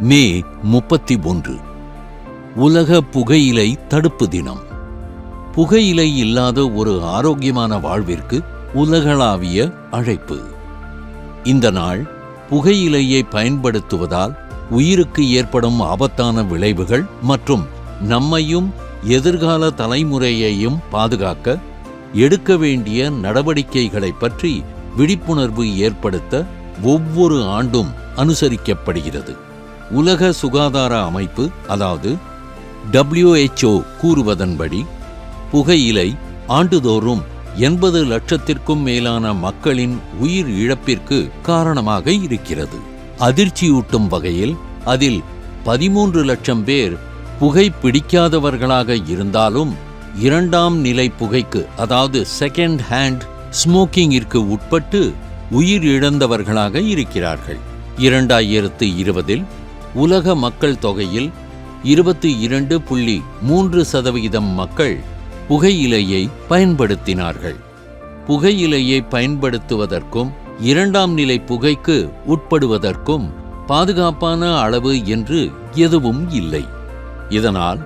மே முப்பத்தி ஒன்று உலக புகையிலை தடுப்பு தினம். புகையிலை இல்லாத ஒரு ஆரோக்கியமான வாழ்விற்கு உலகளாவிய அழைப்பு. இந்த நாள் புகையிலையை பயன்படுத்துவதால் உயிருக்கு ஏற்படும் ஆபத்தான விளைவுகள் மற்றும் நம்மையும் எதிர்கால தலைமுறையையும் பாதுகாக்க எடுக்க வேண்டிய நடவடிக்கைகளைப் பற்றி விழிப்புணர்வு ஏற்படுத்த ஒவ்வொரு ஆண்டும் அனுசரிக்கப்படுகிறது. உலக சுகாதார அமைப்பு அதாவது டபிள்யூஹெச்ஓ கூறுவதன்படி புகையிலை ஆண்டுதோறும் எண்பது லட்சத்திற்கும் மேலான மக்களின் உயிர் இழப்பிற்கு காரணமாக இருக்கிறது. அதிர்ச்சியூட்டும் வகையில் அதில் பதிமூன்று லட்சம் பேர் புகை பிடிக்காதவர்களாக இருந்தாலும் இரண்டாம் நிலை புகைக்கு அதாவது செகண்ட் ஹேண்ட் ஸ்மோக்கிங்கிற்கு உட்பட்டு உயிர் இழந்தவர்களாக இருக்கிறார்கள். இரண்டாயிரத்து இருபதில் உலக மக்கள் தொகையில் இருபத்தி இரண்டு புள்ளி மூன்று சதவிகிதம் மக்கள் புகையிலையை பயன்படுத்தினார்கள். புகையிலையை பயன்படுத்துவதற்கும் இரண்டாம் நிலை புகைக்கு உட்படுவதற்கும் பாதுகாப்பான அளவு என்று எதுவும் இல்லை. இதனால்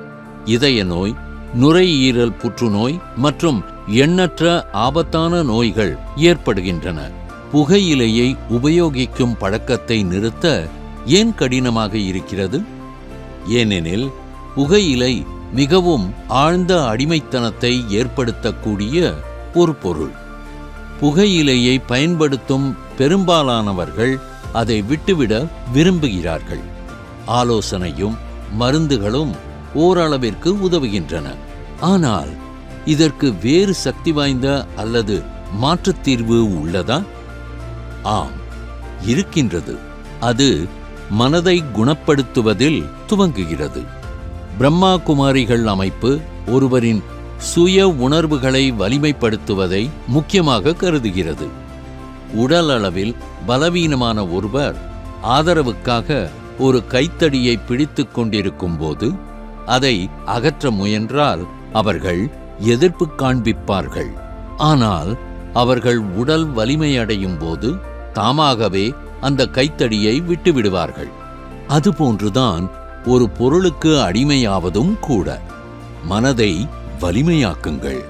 இதய நோய் நுரையீரல் புற்றுநோய் மற்றும் எண்ணற்ற ஆபத்தான நோய்கள் ஏற்படுகின்றன. புகையிலையை உபயோகிக்கும் பழக்கத்தை நிறுத்த ஏன் கடினமாக இருக்கிறது? ஏனெனில் புகையிலை மிகவும் ஆழ்ந்த அடிமைத்தனத்தை ஏற்படுத்தக்கூடிய ஒரு பொருள். புகையிலையை பயன்படுத்தும் பெரும்பாலானவர்கள் அதை விட்டுவிட விரும்புகிறார்கள். ஆலோசனையும் மருந்துகளும் ஓரளவிற்கு உதவுகின்றன. ஆனால் இதற்கு வேறு சக்தி வாய்ந்த அல்லது மாற்றுத் தீர்வு உள்ளதா? ஆம் இருக்கின்றது. அது மனதை குணப்படுத்துவதில் துவங்குகிறது. பிரம்மா குமாரிகள் அமைப்பு ஒருவரின் சுய உணர்வுகளை வலிமைப்படுத்துவதை முக்கியமாக கருதுகிறது. உடல் அளவில் பலவீனமான ஒருவர் ஆதரவுக்காக ஒரு கைத்தடியை பிடித்துக் கொண்டிருக்கும் போது அதை அகற்ற முயன்றால் அவர்கள் எதிர்ப்பு காண்பிப்பார்கள். ஆனால் அவர்கள் உடல் வலிமையடையும் போது தாமாகவே அந்த கைத்தடியை விட்டுவிடுவார்கள். அதுபோன்றுதான் ஒரு பொருளுக்கு அடிமையாவதும் கூட. மனதை வலிமையாக்குங்கள்.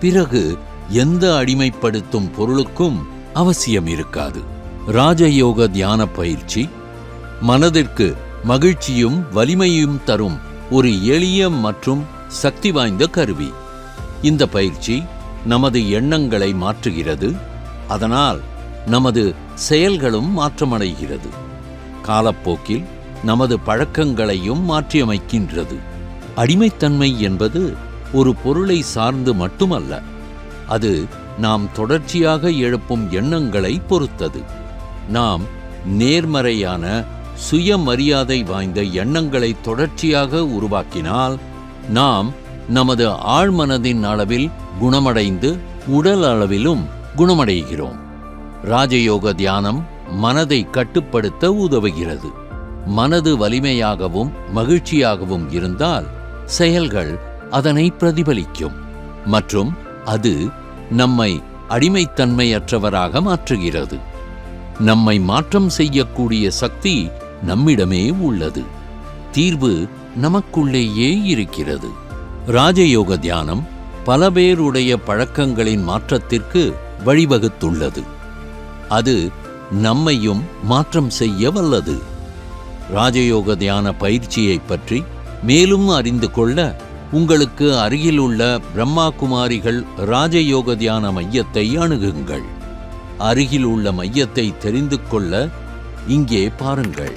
பிறகு எந்த அடிமைப்படுத்தும் பொருளுக்கும் அவசியம் இருக்காது. ராஜயோக தியான பயிற்சி. மனதிற்கு மகிழ்ச்சியும் வலிமையும் தரும் ஒரு எளிய மற்றும் சக்தி வாய்ந்த கருவி. இந்த பயிற்சி நமது எண்ணங்களை மாற்றுகிறது. அதனால் நமது செயல்களும் மாற்றமடைகிறது. காலப்போக்கில் நமது பழக்கங்களையும் மாற்றியமைக்கின்றது. அடிமைத்தன்மை என்பது ஒரு பொருளை சார்ந்து மட்டுமல்ல அது நாம் தொடர்ச்சியாக எழுப்பும் எண்ணங்களை பொறுத்தது. நாம் நேர்மறையான சுயமரியாதை வாய்ந்த எண்ணங்களை தொடர்ச்சியாக உருவாக்கினால் நாம் நமது ஆழ்மனதின் அளவில் குணமடைந்து உடல் அளவிலும் குணமடைகிறோம். ராஜயோக தியானம் மனதை கட்டுப்படுத்த உதவுகிறது. மனது வலிமையாகவும் மகிழ்ச்சியாகவும் இருந்தால் செயல்கள் அதனை பிரதிபலிக்கும். மற்றும் அது நம்மை அடிமைத்தன்மையற்றவராக மாற்றுகிறது. நம்மை மாற்றம் செய்யக்கூடிய சக்தி நம்மிடமே உள்ளது. தீர்வு நமக்குள்ளேயே இருக்கிறது. ராஜயோக தியானம் பல பேருடைய பழக்கங்களின் மாற்றத்திற்கு வழிவகுத்துள்ளது. அது நம்மையும் மாற்றம் செய்ய வல்லது. ராஜயோக தியான பயிற்சியைப் பற்றி மேலும் அறிந்து கொள்ள உங்களுக்கு அருகிலுள்ள பிரம்மா குமாரிகள் ராஜயோக தியான மையத்தை அணுகுங்கள். அருகில் உள்ள மையத்தை தெரிந்து கொள்ள இங்கே பாருங்கள்.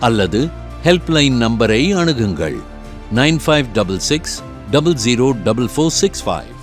அல்லது ஹெல்ப்லைன் நம்பரை அணுகுங்கள். 9566 00465.